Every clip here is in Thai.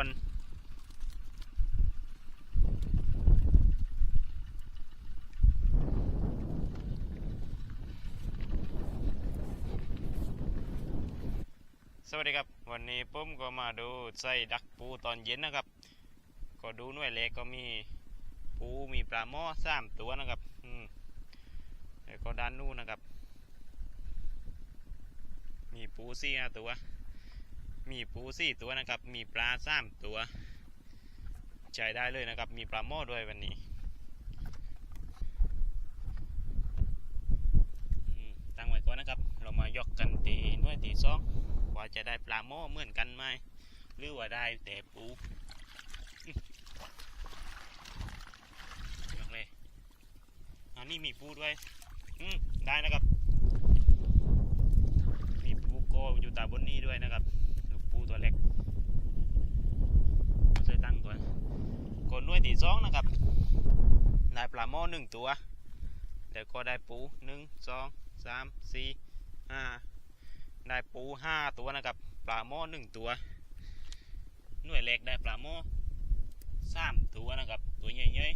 วนสวัสดีครับ วันนี้ผมก็มาดูใส่ดักปูตอนเย็นนะครับ ก็ดูหน่วยเล็กก็มีปูมีปลาหม้อสามตัวนะครับอืมแล้วก็ด้านนู้นนะครับ มีปูสี่ตัว มีปูสี่ตัวนะครับ มีปลาสามตัว ใช้ได้เลยนะครับ มีปลาหม้อด้วยวันนี้ตั้งไว้ก่อนนะครับ เรามายกกันตีหน่วยตีสองว่าจะได้ปลาหม้อเหมือนกันไหมหรือว่าได้แต่ปูอืมยกเลยอันนี้มีปูด้วย อืมได้นะครับ มีปูโกอยู่ตาบนนี้ด้วยนะครับ ปูตัวเล็กใส่ตั้งก่อนกดหน่วยที่สองนะครับ ได้ปลาหม้อหนึ่งตัวเดี๋ยวก็ได้ปูหนึ่งสองสามสี่ห้าได้ปูห้าตัวนะครับ ปลาหม้อหนึ่งตัว หน่วยเล็กได้ปลาหม้อสามตัวนะครับ ตัวใหญ่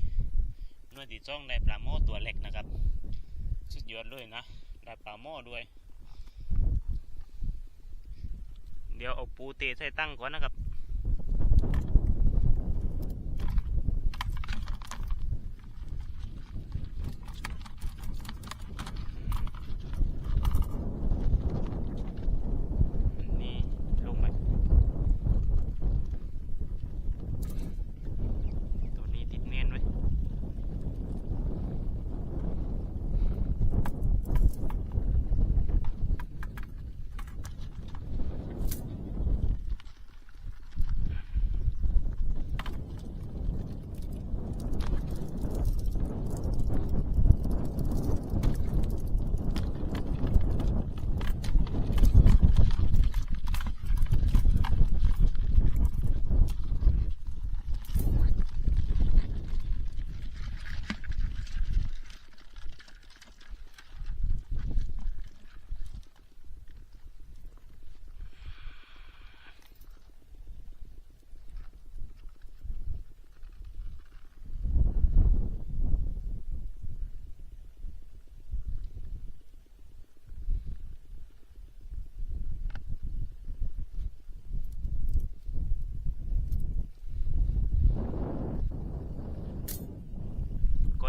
ๆหน่วยที่สองได้ปลาหม้อตัวเล็กนะครับ สุดยอดเลยนะ ได้ปลาหม้อด้วย เดี๋ยวเอาปูเตะใส่ตั้งก่อนนะครับ นี่ลงไปตัวนี้ติดเนียนไว้ ก่อ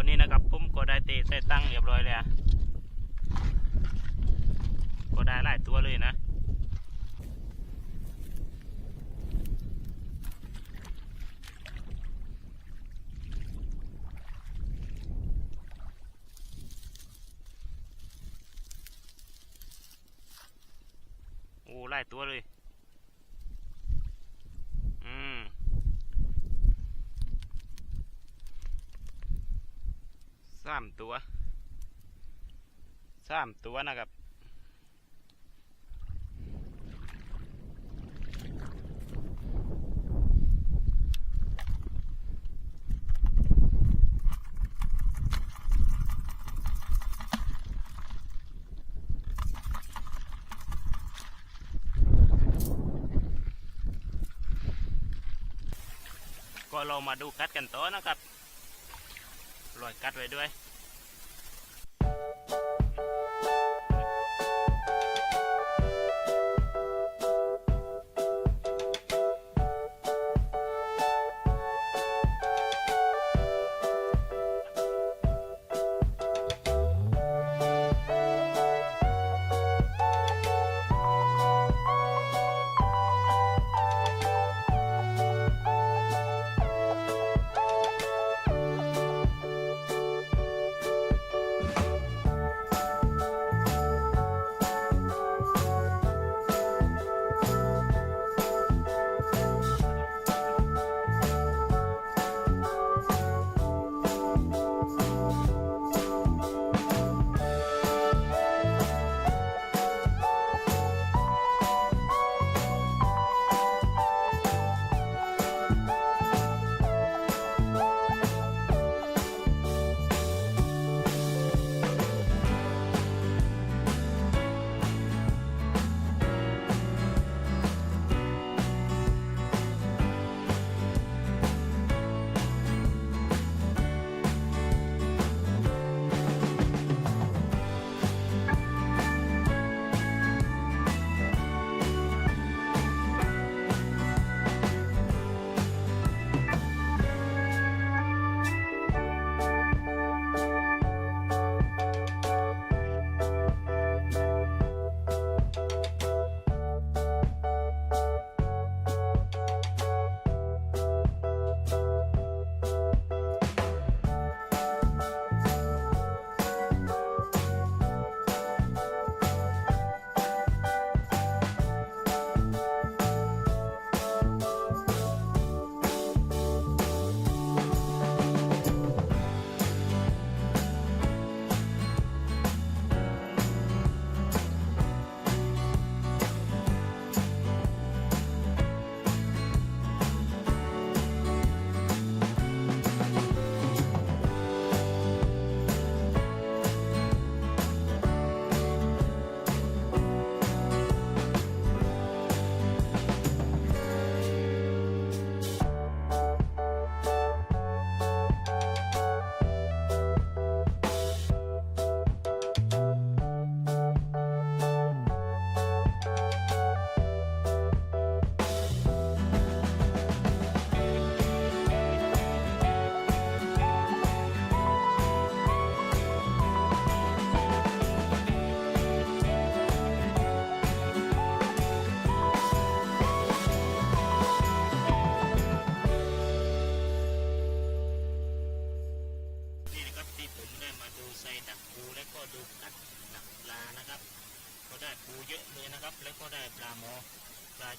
นี้นะครับผมก็ได้เตะใส่ตั้งเรียบร้อยเลยอะก็ได้หลายตัวเลยนะโอ้หลายตัวเลย อืม สามตัวสามตัวนะครับ ก็เรามาดูกัดกันต่อนะครับรอยกัดไว้ด้วย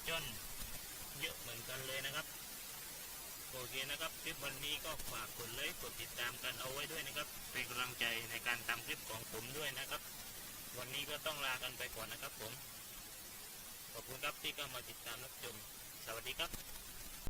จ้อนเยอะเหมือนกันเลยนะครับ โอเคนะครับ คลิปวันนี้ก็ฝากกดไลค์กดติดตามกันเอาไว้ด้วยนะครับ เป็นกำลังใจในการทำคลิปของผมด้วยนะครับ วันนี้ก็ต้องลากันไปก่อนนะครับผม ขอบคุณครับที่เข้ามาติดตามรับชม สวัสดีครับ